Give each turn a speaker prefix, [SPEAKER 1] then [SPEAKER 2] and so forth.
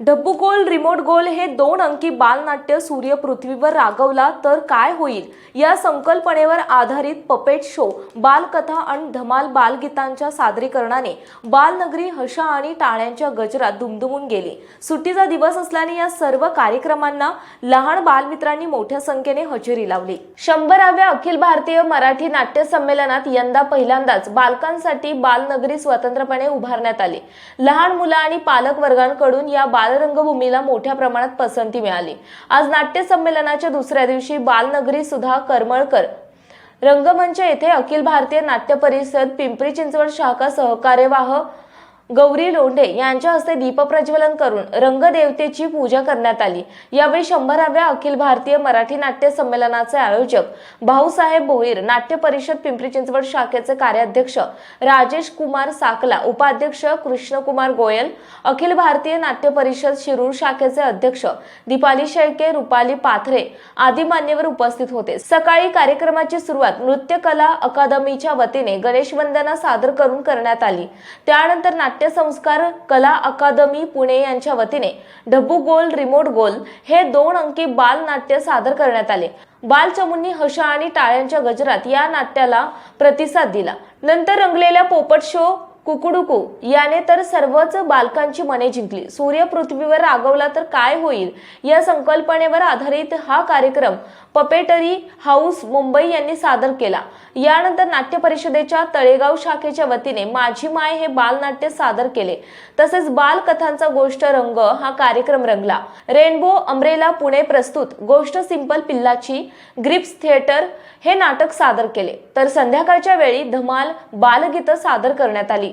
[SPEAKER 1] डब्बू गोल रिमोट गोल हे दोन अंकी बालनाट्य सूर्य पृथ्वीवर रागवला तर काय होईल? या संकल्पनेवर आधारित पपेट शो बालकथा आणि धमाल बालगीतांच्या सादरीकरणाने बालनगरी हशा आणि टाळ्यांच्या गजरात दुमदुमून गेली. सुट्टीचा दिवस असल्याने या सर्व कार्यक्रमांना लहान बालमित्रांनी मोठ्या संख्येने हजेरी लावली. शंभराव्या अखिल भारतीय मराठी नाट्य संमेलनात यंदा पहिल्यांदाच बालकांसाठी बालनगरी स्वतंत्रपणे उभारण्यात आली. लहान मुलं आणि पालक वर्गांकडून या बालरंगभूमीला मोठ्या प्रमाणात पसंती मिळाली. आज नाट्य संमेलनाच्या दुसऱ्या दिवशी बालनगरी सुधा करमळकर रंगमंच येथे अखिल भारतीय नाट्य परिषद पिंपरी चिंचवड शाखा सहकार्यवाह गौरी लोंढे यांच्या हस्ते दीपप्रज्वलन करून रंगदेवतेची पूजा करण्यात आली. यावेळी शंभराव्या अखिल भारतीय मराठी नाट्य संमेलनाचे आयोजक भाऊसाहेब भोईर नाट्य परिषद पिंपरी चिंचवड शाखेचे कार्याध्यक्ष राजेश कुमार साकला उपाध्यक्ष कृष्णकुमार गोयल अखिल भारतीय नाट्य परिषद शिरूर शाखेचे अध्यक्ष दीपाली शेळके रुपाली पाथरे आदी मान्यवर उपस्थित होते. सकाळी कार्यक्रमाची सुरुवात नृत्यकला अकादमीच्या वतीने गणेश वंदना सादर करून करण्यात आली. त्यानंतर नाट्य नाट्यसंस्कार कला अकादमी पुणे यांच्या वतीने डब्बू गोल रिमोट गोल हे दोन अंकी बाल नाट्य सादर करण्यात आले. बालचमुंनी हशा आणि टाळ्यांच्या गजरात या नाट्याला प्रतिसाद दिला. नंतर रंगलेल्या पोपट शो कुकुडुकू याने तर सर्वच बालकांची मने जिंकली. सूर्य पृथ्वीवर रागवला तर काय होईल? या संकल्पनेवर आधारित हा कार्यक्रम पपेटरी हाऊस मुंबई यांनी सादर केला. यानंतर नाट्य परिषदेच्या तळेगाव शाखेच्या वतीने माझी माय हे बालनाट्य सादर केले. तसेच बालकथांचा गोष्ट रंग हा कार्यक्रम रंगला. रेनबो अमरेला पुणे प्रस्तुत गोष्ट सिंपल पिल्लाची ग्रिप्स थिएटर हे नाटक सादर केले. तर संध्याकाळच्या वेळी धमाल बालगीतं सादर करण्यात आली.